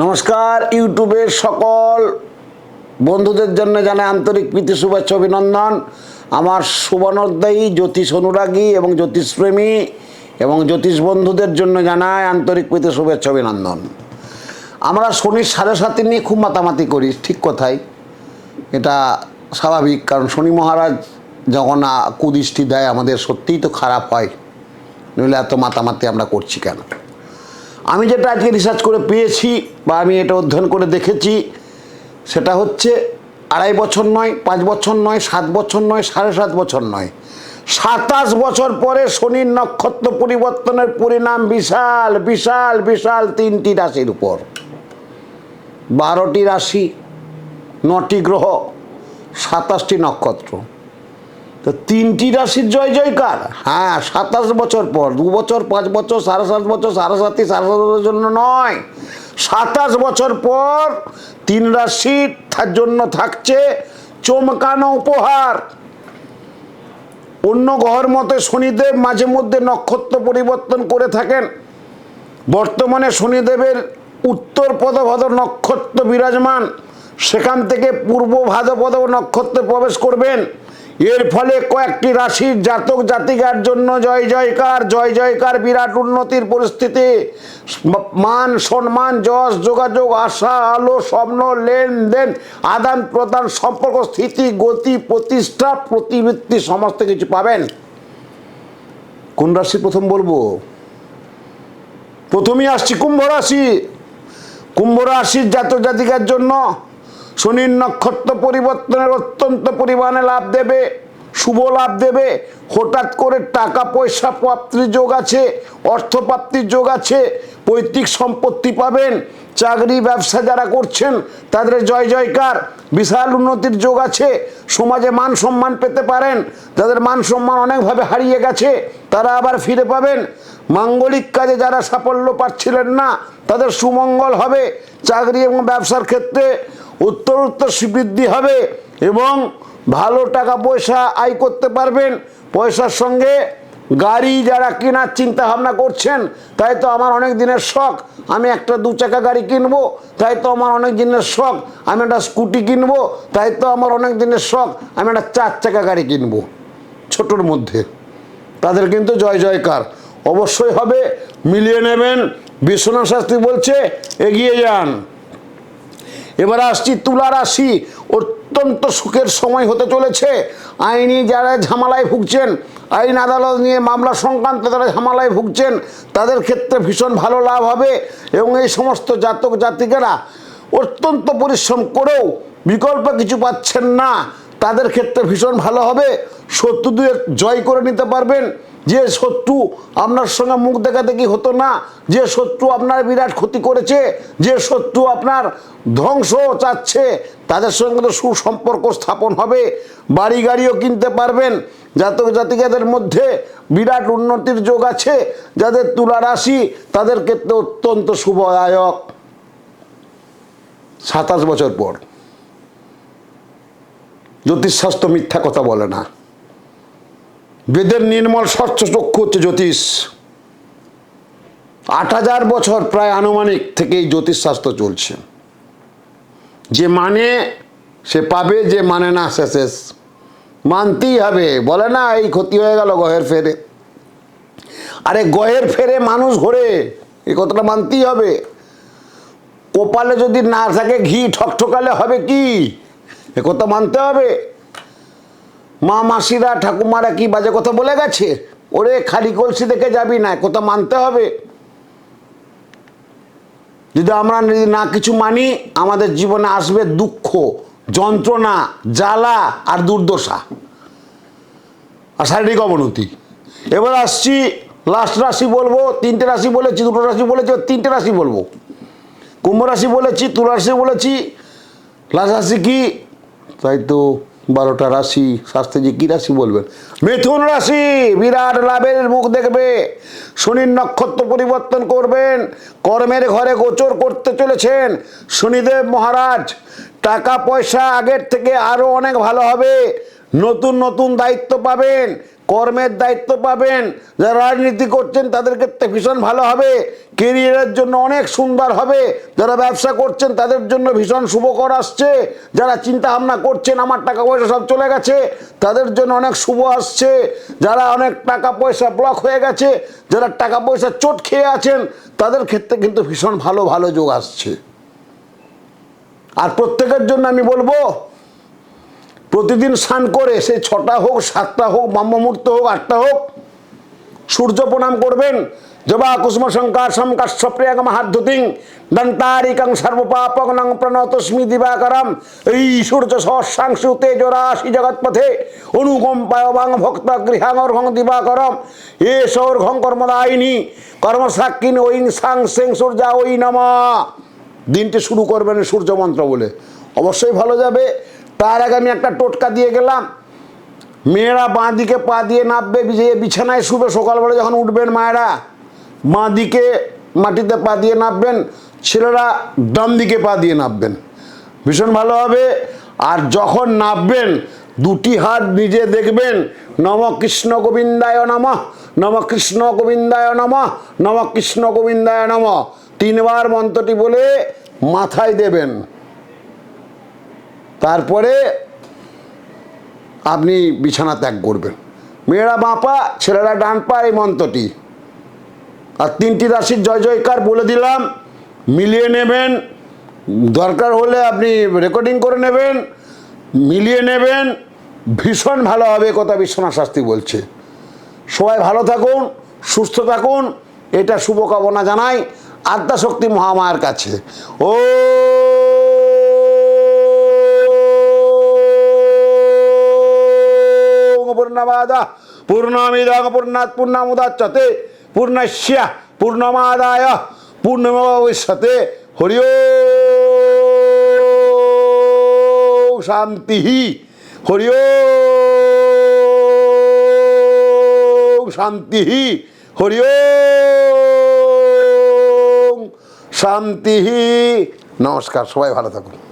নমস্কার, ইউটিউবের সকল বন্ধুদের জন্য জানাই আন্তরিক প্রীতি, শুভেচ্ছা, অভিনন্দন। আমার সুবর্ণোদ্যায়ী জ্যোতিষ অনুরাগী এবং জ্যোতিষপ্রেমী এবং জ্যোতিষ বন্ধুদের জন্য জানাই আন্তরিক প্রীতি, শুভেচ্ছা, অভিনন্দন। আমরা শনির সাড়ে সাথে নিয়ে খুব মাতামাতি করি, ঠিক কথাই। এটা স্বাভাবিক, কারণ শনি মহারাজ যখন কুদৃষ্টি দেয় আমাদের সত্যিই তো খারাপ হয়। নইলে এত মাতামাতি আমরা করছি কেন? আমি যেটা আজকে রিসার্চ করে পেয়েছি বা আমি এটা অধ্যয়ন করে দেখেছি, সেটা হচ্ছে আড়াই বছর নয়, পাঁচ বছর নয়, সাত বছর নয়, সাড়ে সাত বছর নয়। সাতাশ বছর পরে শনির নক্ষত্র পরিবর্তনের পরিণাম বিশাল বিশাল বিশাল তিনটি রাশির উপর। বারোটি রাশি, নটি গ্রহ, সাতাশটি নক্ষত্র। তো তিনটি রাশির জয় জয়কার। হ্যাঁ সাতাশ বছর পর, দু বছর, পাঁচ বছর, সাড়ে সাত বছর, সাড়ে সাতই, সাড়ে সাতের জন্য নয়। সাতাশ বছর পর তিন রাশির তার জন্য থাকছে চমকানো উপহার। অন্য গ্রহের মতে শনিদেব মাঝে মধ্যে নক্ষত্র পরিবর্তন করে থাকেন। বর্তমানে শনিদেবের উত্তর পদভদ নক্ষত্র বিরাজমান। সেখান থেকে পূর্ব ভাদ্রপদ নক্ষত্রে প্রবেশ করবেন। এর ফলে কয়েকটি রাশির জাতক জাতিকার জন্য জয় জয়কার জয় জয়কার বিরাট উন্নতির পরিস্থিতি। মান, সম্মান, যশ, যোগাযোগ, আশা, আলো, স্বপ্ন, লেনদেন, আদান প্রদান, সম্পর্ক, স্থিতি, গতি, প্রতিষ্ঠা, প্রতিবৃত্তি, সমস্ত কিছু পাবেন। কোন রাশি প্রথম বলব? প্রথমেই আসছি কুম্ভ রাশি। কুম্ভ রাশির জাতক জাতিকার জন্য শনির নক্ষত্র পরিবর্তনের অত্যন্ত পরিমাণে লাভ দেবে, শুভ লাভ দেবে। হঠাৎ করে টাকা, পয়সা, প্রাপ্তির যোগ আছে, অর্থ প্রাপ্তির যোগ আছে, পৈতৃক সম্পত্তি পাবেন, চাকরি, ব্যবসা যারা করছেন, তাদের জয় জয়কার, বিশাল উন্নতির যোগ আছে, সমাজে মান সম্মান পেতে পারেন যাদের মান সম্মান অনেকভাবে হারিয়ে গেছে, তারা আবার ফিরে পাবেন। মাঙ্গলিক কাজে যারা সাফল্য পাচ্ছিলেন না, তাদের সুমঙ্গল হবে, চাকরি এবং ব্যবসার ক্ষেত্রে উত্তর উত্তর বৃদ্ধি হবে এবং ভালো টাকা পয়সা আয় করতে পারবেন। পয়সার সঙ্গে গাড়ি যারা কেনার চিন্তা ভাবনা করছেন, তাই তো আমার অনেক দিনের শখ। আমি একটা দু চাকা গাড়ি কিনবো, তাই তো আমার অনেক দিনের শখ। আমি একটা স্কুটি কিনবো, তাই তো আমার অনেক দিনের শখ। আমি একটা চার চাকা গাড়ি কিনবো ছোটোর মধ্যে। তাদের কিন্তু জয় জয়কার। অবশ্যই হবে, মিলিয়ে নেবেন। বিশ্বনাথ শাস্ত্রী বলছে, এগিয়ে যান। এবার আসছি তুলা রাশি। অত্যন্ত সুখের সময় হতে চলেছে। আইনি যারা ঝামেলায় ভুগছেন, আইন আদালত নিয়ে মামলা সংক্রান্ত যারা ঝামেলায় ভুগছেন, তাদের ক্ষেত্রে ভীষণ ভালো লাভ হবে এবং এই সমস্ত জাতক জাতিকেরা অত্যন্ত পরিশ্রম করেও বিকল্প কিছু পাচ্ছেন না। তাদের ক্ষেত্রে ভীষণ ভালো হবে। শত্রু দুয়ে জয় করে নিতে পারবেন। যে শত্রু আপনার সঙ্গে মুখ দেখা দেখি হতো না, যে শত্রু আপনার বিরাট ক্ষতি করেছে, যে শত্রু আপনার ধ্বংস চাচ্ছে, তাদের সঙ্গে তো সুসম্পর্ক স্থাপন হবে। বাড়ি গাড়িও কিনতে পারবেন। জাতক জাতিকাদের মধ্যে বিরাট উন্নতির যোগ আছে। যাদের তুলা রাশি, তাদের ক্ষেত্রে অত্যন্ত শুভদায়ক। সাতাশ বছর পর। জ্যোতিষশাস্ত্র মিথ্যা কথা বলে না। বেদের নির্মল স্বচ্ছ চক্ষু হচ্ছে জ্যোতিষ। আট হাজার বছর প্রায় আনুমানিক থেকে এই জ্যোতিষশাস্ত্র চলছে। যে মানে সে পাবে, যে মানে না সে শেষ। মানতেই হবে। বলে না, এই ক্ষতি হয়ে গেল গহের ফেরে। আরে গহের ফেরে মানুষ ঘোরে এই কথাটা মানতেই হবে। কপালে যদি না থাকে, ঘি ঠকঠকালে হবে কি? এ কথা মানতে হবে। মা, মাসিরা, ঠাকুমারা কি বাজে কথা বলে গেছে? ওরে খালি কলসি দেখে যাবি না কথা মানতে হবে। যদি আমরা যদি না কিছু মানি, আমাদের জীবনে আসবে দুঃখ, যন্ত্রণা, জ্বালা আর দুর্দশা। আর শারীরিক অবনতি। এবার আসছি লাস্ট রাশি বলব, তিনটে রাশি বলেছি, দুটো রাশি বলেছি তিনটে রাশি বলব। কুম্ভ রাশি বলেছি, তুলা রাশি বলেছি। লাস্ট রাশি কি? তাই তো বারোটা রাশি শাস্ত্রীজি কী রাশি বলবেন? মিথুন রাশি, বিরাট লাভের মুখ দেখবে, শনির নক্ষত্র পরিবর্তন করবেন, কর্মের ঘরে গোচর করতে চলেছেন, শনিদেব মহারাজ, টাকা পয়সা আগের থেকে আরও অনেক ভালো হবে, নতুন নতুন দায়িত্ব পাবেন কর্মের দায়িত্ব পাবেন। যারা রাজনীতি করছেন তাদের ক্ষেত্রে ভীষণ ভালো হবে। কেরিয়ারের জন্য অনেক সুন্দর হবে। যারা ব্যবসা করছেন, তাদের জন্য ভীষণ শুভকর আসছে। যারা চিন্তা ভাবনা করছেন, আমার টাকা পয়সা সব চলে গেছে, তাদের জন্য অনেক শুভ আসছে। যারা অনেক টাকা পয়সা ব্লক হয়ে গেছে, যারা টাকা পয়সা চোট খেয়ে আছেন, তাদের ক্ষেত্রে কিন্তু ভীষণ ভালো ভালো যোগ আসছে। আর প্রত্যেকের জন্য আমি বলব প্রতিদিন স্নান করে সে ছটা হোক, সাতটা হোক ব্রহ্মমূর্ত হোক, আটটা হোক, সূর্য প্রণাম করবেন। জবা, কুসুম শঙ্কা সমকাশ্য প্রিয়াগ মহাদ্যুতিং দন্তারিকং সর্বপাপগণং প্রণতস্মি, দিবাকরম। এই সূর্য সহস্রাংশু তেজরাশি জগৎপথে অনুকম্পায় বাং ভক্ত গৃহাঙ্গর্ঘং দিবাকরম। এ সৌর্ঘং কর্মদায়িনী কর্মসাক্ষিন ঐং, সাং, সেং সূর্যা ওই নমা। দিনটি শুরু করবেন সূর্য মন্ত্র বলে। অবশ্যই ভালো যাবে। তার আগে আমি একটা টোটকা দিয়ে গেলাম। মেয়েরা বাঁ দিকে পা দিয়ে নামবে বিছানায় শুবে, সকালবেলা যখন উঠবেন মায়েরা বাঁ দিকে মাটিতে পা দিয়ে নামবেন, ছেলেরা ডান দিকে পা দিয়ে নামবেন। ভীষণ ভালো হবে। আর যখন নামবেন, দুটি হাত নিজে দেখবেন, নম কৃষ্ণ গোবিন্দায় নম নম কৃষ্ণ গোবিন্দায় নম নম কৃষ্ণ গোবিন্দায় নম। তিনবার মন্ত্রটি বলে মাথায় দেবেন। তারপরে আপনি বিছানা ত্যাগ করবেন। মেয়েরা বাঁ পা ছেলেরা ডান পা, এই মন্ত্রটি। আর তিনটি রাশির জয় জয়কার বলে দিলাম, মিলিয়ে নেবেন। দরকার হলে আপনি রেকর্ডিং করে নেবেন, মিলিয়ে নেবেন। ভীষণ ভালো হবে কথা বিশ্বনাথ শাস্তি বলছে। সবাই ভালো থাকুন, সুস্থ থাকুন, এটা শুভকামনা জানাই আদ্যাশক্তি মহামায়ার কাছে। ও পূর্ণমাদা পূর্ণমিদাং পূর্ণাৎ পূর্ণামুদাচ্যতে পূর্ণস্য পূর্ণমাদায় পূর্ণমভবিষ্যতে হরি শান্তি হরি শান্তি হরি শান্তি নমস্কার সবাই ভালো থাকুন।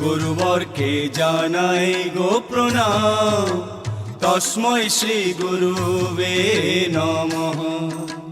গুরুবরকে জানাই গো প্রণাম। তস্মৈ শ্রী গুরুবে নমঃ।